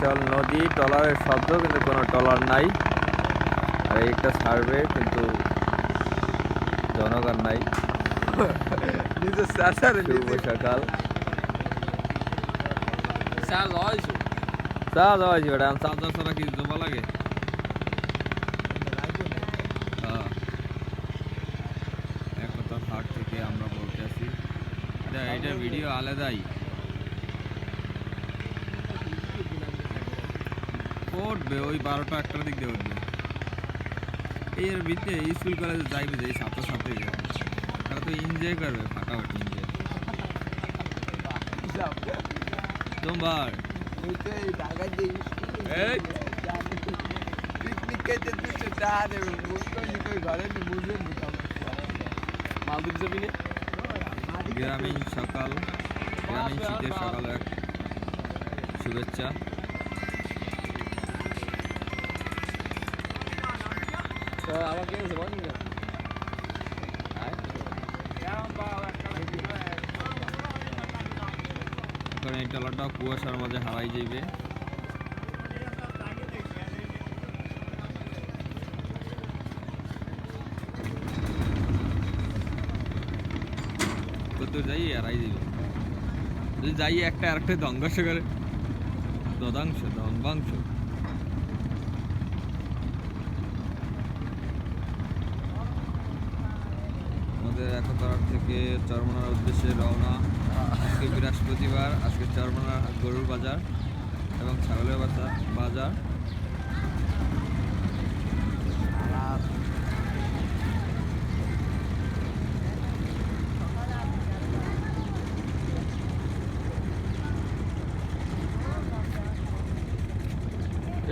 বিশাল নদী ট্রলারের শব্দ কিন্তু কোনো ট্রলার নাই। আর এই একটা সার্ভে কিন্তু জনগণ নাই। শুভ সকাল। চা যাওয়া যাবে ছাড়া কি জমা লাগে? হ্যাঁ। হাট থেকে আমরা বলতে আসি। এটা এটা ভিডিও আলাদাই। উঠবে ওই বারোটা একটার দিক দিয়ে উঠবে। এর ভিতরে স্কুল কলেজে যাইবে যে ছাত্র ছাত্রী তারা তো এনজয় করবে ফাটাফাটি এনজয় না? গ্রামীণ সকাল গ্রামীণ শীতের সকাল এক। শুভেচ্ছা। না এই টলাটা কুয়াশার মাঝে হারাই যাইবে। তো তো যাই, হারাই যাইবে। যাই একটা, আরেকটা ধ্বংস করে। দদাংশ ধ্বংবাংশ আমাদের একতার থেকে চরমনার উদ্দেশ্যে রওনা। আজকে বৃহস্পতিবার, আজকে চরমনার গরুর বাজার এবং ছাগলের বাজার বাজার।